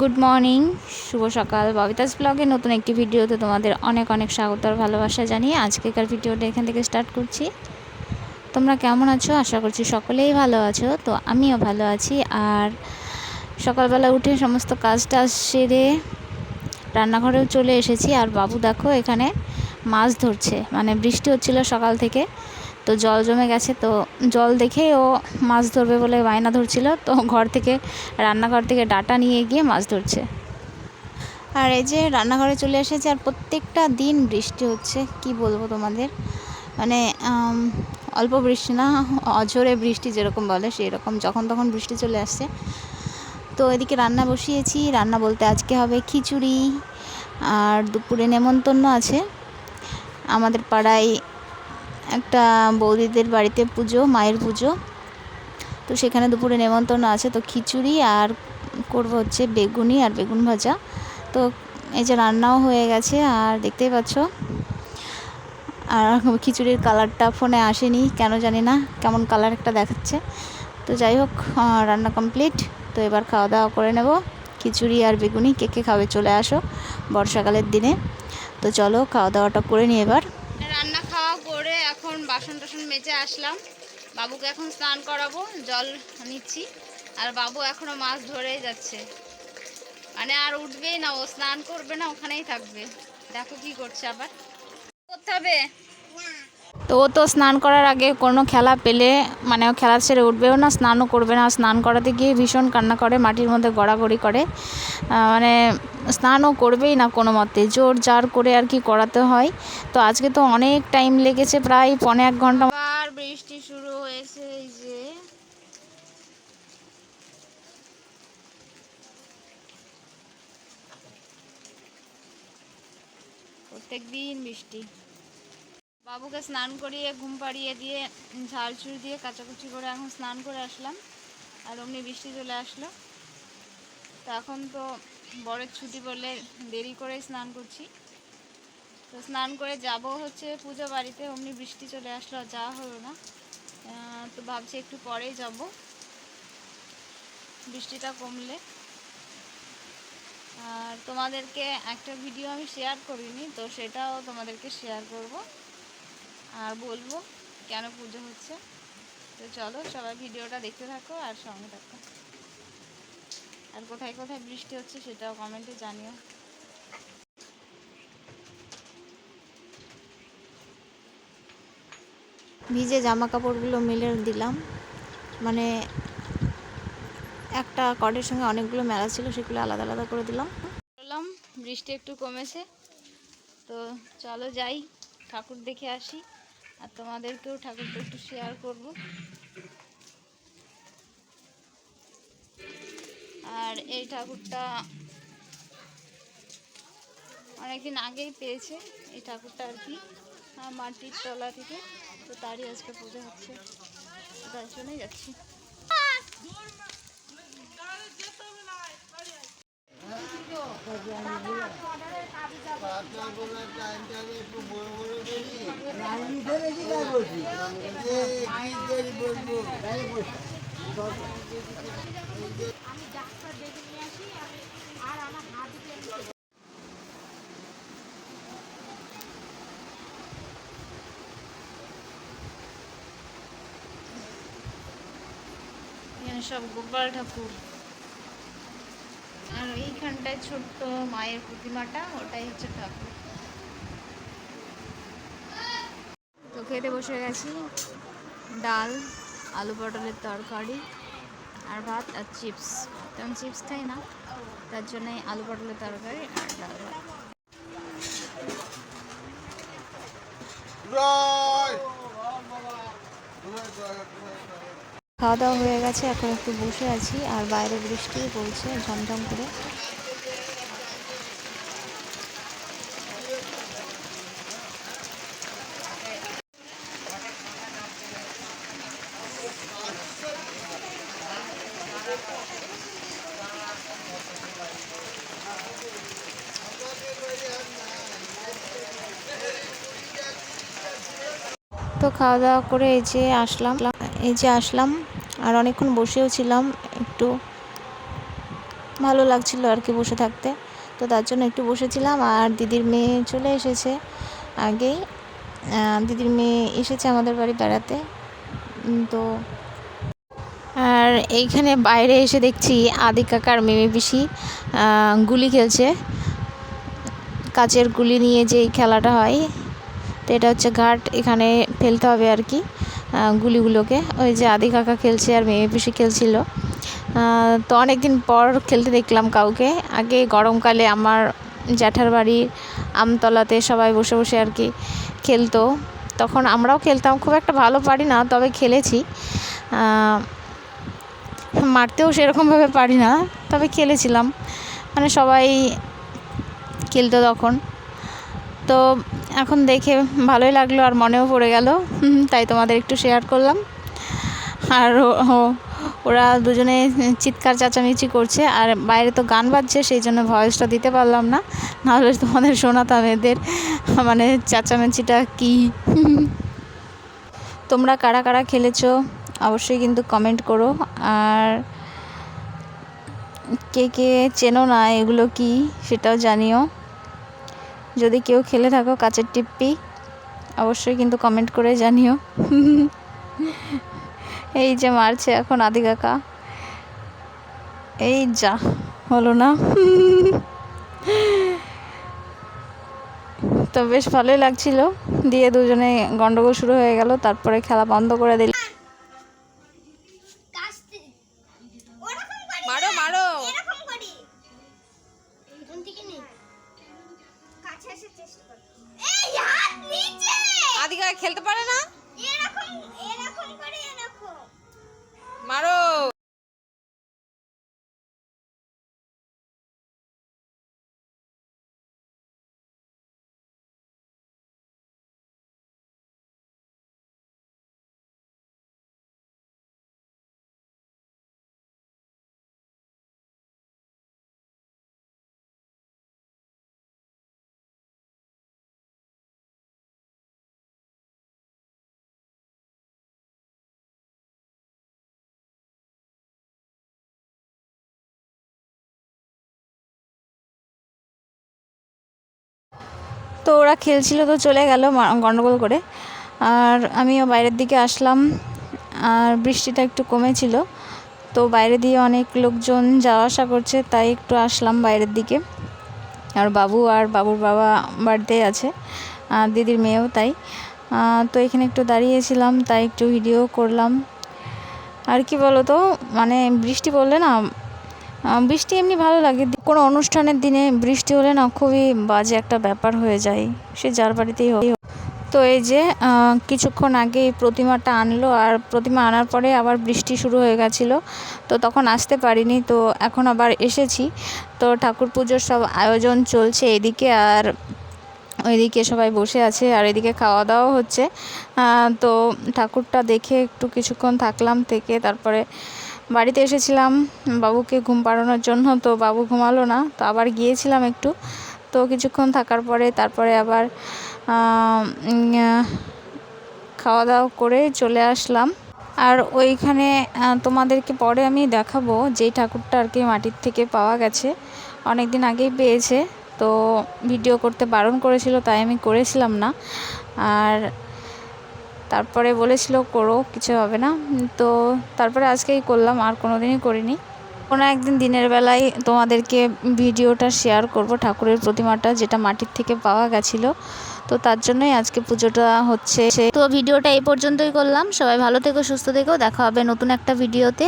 Good morning শুভ সকাল। ববিতাস ব্লগে নতুন একটি ভিডিওতে তোমাদের অনেক অনেক স্বাগত আর ভালোবাসা জানিয়ে আজকেকার ভিডিওটা এখান থেকে স্টার্ট করছি। তোমরা কেমন আছো? আশা করছি সকলেই ভালো আছো। তো আমিও ভালো আছি। আর সকালবেলা উঠে সমস্ত কাজ টাজ সেরে রান্নাঘরেও চলে এসেছি। আর বাবু দেখো এখানে মাছ ধরছে। মানে বৃষ্টি হচ্ছিল সকাল থেকে। তো জল জমে গেছে, তো জল দেখে ও মাছ ধরবে বলে বায়না ধরছিল। তো ঘর থেকে, রান্নাঘর থেকে ডাটা নিয়ে গিয়ে মাছ ধরছে। আর এই যে রান্নাঘরে চলে এসেছে আর প্রত্যেকটা দিন বৃষ্টি হচ্ছে, কি বলব তোমাদের? মানে অল্প বৃষ্টি না, অঝরে বৃষ্টি যেরকম বলে সেই রকম যখন তখন বৃষ্টি চলে আসছে। তো এদিকে রান্না বসিয়েছি, রান্না বলতে আজকে হবে খিচুড়ি, আর দুপুরে নেমন্তন্ন আছে। আমাদের পাড়ায় একটা বৌদিদের বাড়িতে পুজো, মায়ের পুজো। তো সেখানে দুপুরে নেমন্তন্ন আছে। তো খিচুড়ি আর করব হচ্ছে বেগুনি আর বেগুন ভাজা। তো এই যে রান্নাও হয়ে গেছে আর দেখতেই পাচ্ছ। আর খিচুড়ির কালারটা ফোনে আসেনি, কেন জানি না কেমন কালার একটা দেখাচ্ছে। তো যাই হোক রান্না কমপ্লিট। তো এবার খাওয়া দাওয়া করে নেব। খিচুড়ি আর বেগুনি কে কে খাবে চলে আসো বর্ষাকালের দিনে। তো চলো খাওয়া দাওয়াটা করে নিই এবার রান্না খাওয়া করে এখন বাসন টাসন মেজে আসলাম। বাবুকে এখন স্নান করাবো, জল নিচ্ছি। আর বাবু এখনও মাছ ধরেই যাচ্ছে। মানে আর উঠবেই না, ও স্নান করবে না, ওখানেই থাকবে। দেখো কি করছে আবার। করতে হবে তো ও তো স্নান করার আগে কোনো খেলা পেলে মানে ও খেলা ছেড়ে উঠবেও না, স্নানও করবে না। স্নান করাতে গিয়ে ভীষণ কান্না করে, মাটির মধ্যে গড়াগড়ি করে। মানে স্নানও করবেই না কোনো মতে, জোর জার করে আর কি করাতে হয়। তো আজকে তো অনেক টাইম লেগেছে, প্রায় পনে এক ঘণ্টা আর বৃষ্টি শুরু হয়েছে, এই যে। প্রত্যেক দিন বৃষ্টি। বাবুকে স্নান করিয়ে, ঘুম পাড়িয়ে দিয়ে, ঝাল ঝাড়ঝুড় দিয়ে কাচাকুচি করে এখন স্নান করে আসলাম। আর অমনি বৃষ্টি চলে আসলো। তো এখন তো বড়ের ছুটি বলে দেরি করে স্নান করছি। তো স্নান করে যাব হচ্ছে পুজো বাড়িতে, অমনি বৃষ্টি চলে আসলো যাওয়া হলো না। তো ভাবছি একটু পরেই যাব। বৃষ্টিটা কমলে। আর তোমাদেরকে একটা ভিডিও আমি শেয়ার করিনি, তো সেটাও তোমাদেরকে শেয়ার করব। আর বলব কেন পুজো হচ্ছে। তো চলো সবাই ভিডিওটা দেখতে থাকো আর সঙ্গে থাকো। আর কোথায় কোথায় বৃষ্টি হচ্ছে সেটাও কমেন্টে জানিও। ভিজে জামা কাপড়গুলো মেলে দিলাম। মানে একটা কটের সঙ্গে অনেকগুলো মেলা ছিল সেগুলো আলাদা আলাদা করে দিলাম। বললাম বৃষ্টি একটু কমেছে। তো চলো যাই ঠাকুর দেখে আসি। আর তোমাদেরকেও ঠাকুরটা একটু শেয়ার করব। আর এই ঠাকুরটা অনেকদিন আগেই পেয়েছে, এই ঠাকুরটা আর কি মাটির তলা থেকে। তো তারই আজকে পুজো হচ্ছে। তার জন্যই যাচ্ছি। সব গোপাল ঠাকুর। আর এইখানটায় ছোট্ট মায়ের প্রতিমাটা ওটাই হচ্ছে ঠাকুর তো খেতে বসে গেছি। ডাল আলু পটলের তরকারি আর ভাত আর চিপস। তেমন চিপস খাই না তার জন্যই আলু পটলের তরকারি আর ডাল ভাত। খাওয়া দাওয়া হয়ে গেছে এখন একটু বসে আছি আর বাইরে বৃষ্টি পড়ছে ঝমঝম করে। তো খাওয়া দাওয়া করে এই যে আসলাম। এই যে আসলাম আর অনেকক্ষণ বসেও ছিলাম, একটু ভালো লাগছিল আর কি বসে থাকতে। তো তার জন্য একটু বসেছিলাম আর দিদির মেয়ে চলে এসেছে আগেই। দিদির মেয়ে এসেছে আমাদের বাড়ি বেড়াতে। তো আর এইখানে বাইরে এসে দেখছি আদি কাকার মেমে পিসি গুলি খেলছে। কাচের গুলি নিয়ে যে খেলাটা হয় তো এটা হচ্ছে ঘাট, এখানে ফেলতে হবে আর কি গুলিগুলোকে। ওই যে আদি কাকা খেলছে আর মেয়ে পিসি খেলছিল। তো অনেক দিন পর খেলতে দেখলাম কাউকে। আগে গরমকালে আমার জ্যাঠার বাড়ির আমতলাতে সবাই বসে বসে আর কি খেলতো। তখন আমরাও খেলতাম, খুব একটা ভালো পারি না, তবে খেলেছি। মারতেও সেরকমভাবে পারি না, তবে খেলেছিলাম। মানে সবাই খেলতো তখন। তো এখন দেখে ভালোই লাগল আর মনেও পড়ে গেল। তাই তোমাদের একটু শেয়ার করলাম। আর ওরা দুজনে চিৎকার চেঁচামেচি করছে আর বাইরে তো গান বাজছে, সেই জন্য ভয়েসটা দিতে পারলাম না। নাহলে তোমাদের শোনাতাম এদের মানে চেঁচামেচিটা কী? তোমরা কারা কারা খেলেছো? অবশ্যই কিন্তু কমেন্ট করো। আর কে কে চেনো না এগুলো কি, সেটাও জানিও। যদি কেউ খেলে থাকো কাচের টিপ্পি, অবশ্যই কিন্তু কমেন্ট করে জানিও। এই যে মারছে এখন আদি কাকা। এই যা, হলো না। তো বেশ ভালোই লাগছিল। দিয়ে দুজনে গন্ডগোল শুরু হয়ে গেল, তারপরে খেলা বন্ধ করে দিল। তো ওরা খেলছিল তো চলে গেল গন্ডগোল করে। আর আমিও বাইরের দিকে আসলাম, আর বৃষ্টিটা একটু কমেছিল। তো বাইরে দিয়ে অনেক লোকজন যাওয়া আসা করছে, তাই একটু আসলাম বাইরের দিকে। আর বাবু আর বাবুর বাবা বাড়িতেই আছে, আর দিদির মেয়েও তাই। তো এখানে একটু দাঁড়িয়েছিলাম, তাই একটু ভিডিও করলাম। আর কি বলো তো মানে বৃষ্টি পড়লে না বৃষ্টি এমনি ভালো লাগে। কোনো অনুষ্ঠানের দিনে বৃষ্টি হলে না খুবই বাজে একটা ব্যাপার হয়ে যায়। সে যার বাড়িতেই হোক। তো এই যে কিছুক্ষণ আগে প্রতিমাটা আনলো আর প্রতিমা আনার পরে আবার বৃষ্টি শুরু হয়ে গেছিল। তো তখন আসতে পারিনি, তো এখন আবার এসেছি। তো ঠাকুর পুজোর সব আয়োজন চলছে এদিকে আর ওইদিকে সবাই বসে আছে আর এদিকে খাওয়া দাওয়া হচ্ছে। তো ঠাকুরটা দেখে একটু কিছুক্ষণ থাকলাম থেকে তারপরে বাড়িতে এসেছিলাম, বাবুকে ঘুম পাড়ানোর জন্য, তো বাবু ঘুমালো না, তো আবার গিয়েছিলাম একটু। তো কিছুক্ষণ থাকার পরে তারপরে আবার খাওয়া দাওয়া করে চলে আসলাম। আর ওইখানে তোমাদেরকে পরে আমি দেখাবো যেই ঠাকুরটা আর কি মাটির থেকে পাওয়া গেছে। অনেক দিন আগেই পেয়েছে, তো ভিডিও করতে বারণ করেছিল, তাই আমি করেছিলাম না। আর তারপরে বলেছিল, করো, কিছু হবে না। তো তারপরে আজকেই করলাম, আর কোনো দিনই করিনি। কোনো একদিন দিনের বেলায় তোমাদেরকে ভিডিওটা শেয়ার করব, ঠাকুরের প্রতিমাটা যেটা মাটির থেকে পাওয়া গেছিল। তো তার জন্যই আজকে পুজোটা হচ্ছে। তো ভিডিওটা এই পর্যন্তই করলাম। সবাই ভালো থেকো, সুস্থ থেকো। দেখা হবে নতুন একটা ভিডিওতে।